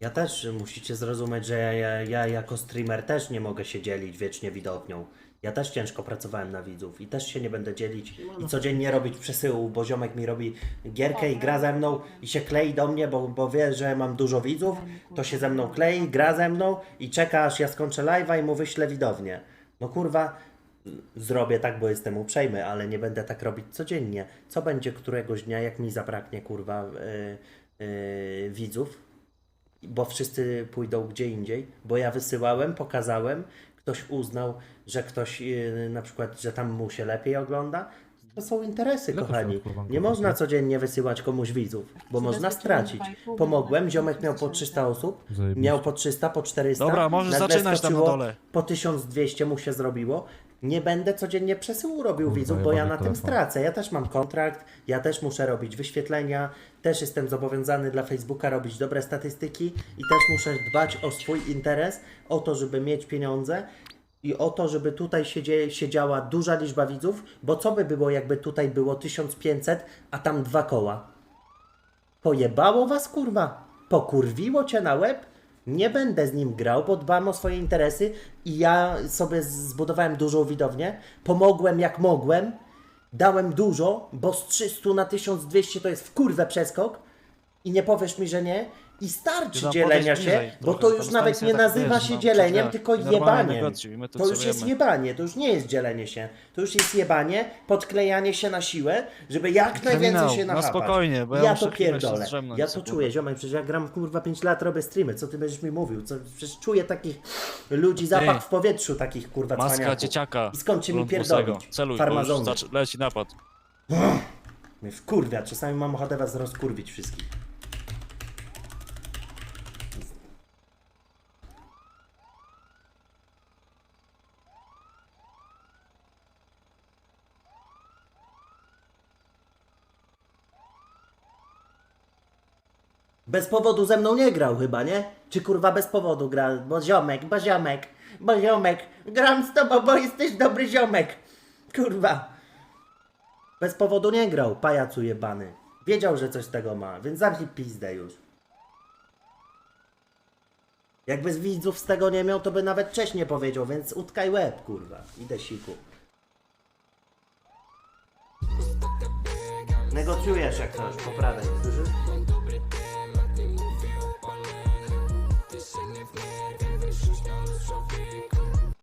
Ja też musicie zrozumieć, że ja, ja, ja jako streamer też nie mogę się dzielić wiecznie widownią. Ja też ciężko pracowałem na widzów i też się nie będę dzielić i codziennie robić przesyłu, bo ziomek mi robi gierkę i gra ze mną i się klei do mnie, bo, bo wie, że mam dużo widzów, to się ze mną klei, gra ze mną i czeka aż ja skończę live'a i mu wyślę widownię. No kurwa, zrobię tak, bo jestem uprzejmy, ale nie będę tak robić codziennie. Co będzie któregoś dnia, jak mi zabraknie kurwa yy, yy, widzów? Bo wszyscy pójdą gdzie indziej, bo ja wysyłałem, pokazałem, ktoś uznał, że ktoś yy, na przykład, że tam mu się lepiej ogląda. To są interesy, Ile kochani. Nie kurwa? można codziennie wysyłać komuś widzów, bo można stracić. Pomogłem, ziomek miał po 300 osób, miał po 300, po 400. Dobra, możesz zaczynać tam na dole. Po 1200 mu się zrobiło. Nie będę codziennie przesyłu robił Kurwa, widzów, bo ja jebany na tym telefon. stracę. Ja też mam kontrakt, ja też muszę robić wyświetlenia, też jestem zobowiązany dla Facebooka robić dobre statystyki i też muszę dbać o swój interes, o to, żeby mieć pieniądze i o to, żeby tutaj siedzie, siedziała duża liczba widzów, bo co by było, jakby tutaj było 1500, a tam dwa koła? Pojebało was, kurwa? Pokurwiło cię na łeb? Nie będę z nim grał, bo dbam o swoje interesy i ja sobie zbudowałem dużą widownię. Pomogłem jak mogłem. Dałem dużo, bo z 300 na 1200 to jest w kurwę przeskok. I nie powiesz mi, że nie. I starczy dzielenia się, bliżej bo trochę, to już nawet nie tak, nazywa się no, dzieleniem, tylko jebaniem. To już jest jemy. jebanie, to już nie jest dzielenie się. To już jest jebanie, podklejanie się na siłę, żeby jak najwięcej się no nachapać. spokojnie, bo ja ja to pierdolę. Ja to czuję, ziomek, przecież ja gram kurwa 5 lat, robię streamy, co ty będziesz mi mówił? Co, przecież czuję takich ludzi, zapach w powietrzu takich kurwa Maska cwaniaków. dzieciaka. I skąd cię mi pierdolić? Celuj, Farmazony. leci napad. Mnie wkurwia, czasami mam ochotę was rozkurwić wszystkich. Bez powodu ze mną nie grał chyba, nie? Czy kurwa bez powodu gra? Bo ziomek, bo ziomek, bo ziomek. Gram z tobą, bo jesteś dobry ziomek. Kurwa. Bez powodu nie grał, pajacu jebany. Wiedział, że coś tego ma, więc zamknij pizdę już. Jakby z widzów z tego nie miał, to by nawet cześć nie powiedział, więc utkaj łeb, kurwa. Idę siku. Negocjujesz jak coś, po prawej, słyszysz?